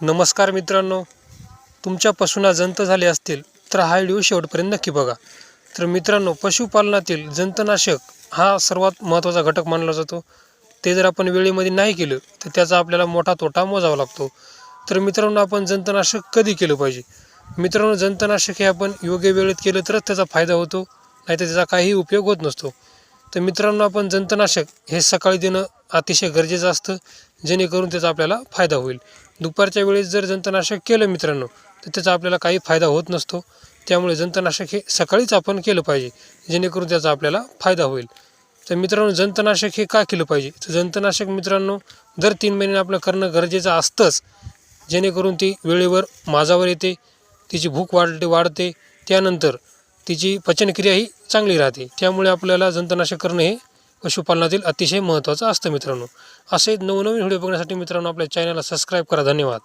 नमस्कार मित्रांनो तुमच्या पशूंना जंत झाले असतील तर हा व्हिडिओ शेवटपर्यंत नक्की बघा. तर मित्रांनो पशुपालनातील जंतनाशक हा सर्वात महत्त्वाचा घटक मानला जातो. ते जर आपण वेळेमध्ये नाही केलं तर त्याचा आपल्याला मोठा तोटा मोजावा लागतो. तर मित्रांनो आपण जंतनाशक कधी केलं पाहिजे? मित्रांनो जंतनाशक हे आपण योग्य वेळेत केलं तरच त्याचा फायदा होतो नाहीतर त्याचा काहीही उपयोग होत नसतो. तर मित्रांनो आपण जंतनाशक हे सकाळी देणं अतिशय गरजेचं असतं जेणेकरून त्याचा आपल्याला फायदा होईल. दुपारच्या वेळेस जर जंतनाशक केलं मित्रांनो तर त्याचा आपल्याला काही फायदा होत नसतो. त्यामुळे जंतनाशक हे सकाळीच आपण केलं पाहिजे जेणेकरून त्याचा आपल्याला फायदा होईल. तर मित्रांनो जंतनाशक हे का केलं पाहिजे? तर जंतनाशक मित्रांनो दर तीन महिने आपलं करणं गरजेचं असतंच जेणेकरून ती वेळेवर माझावर येते तिची भूक वाढते वाढते. त्यानंतर तिची पचनक्रिया ही चांगली राहते. त्यामुळे आपल्याला जंतनाशक करणं हे पशुपालनातील अतिशय महत्त्वाचं असतं मित्रांनो. असे नवनवीन व्हिडिओ बघण्यासाठी मित्रांनो आपल्या चॅनलला सबस्क्राईब करा. धन्यवाद.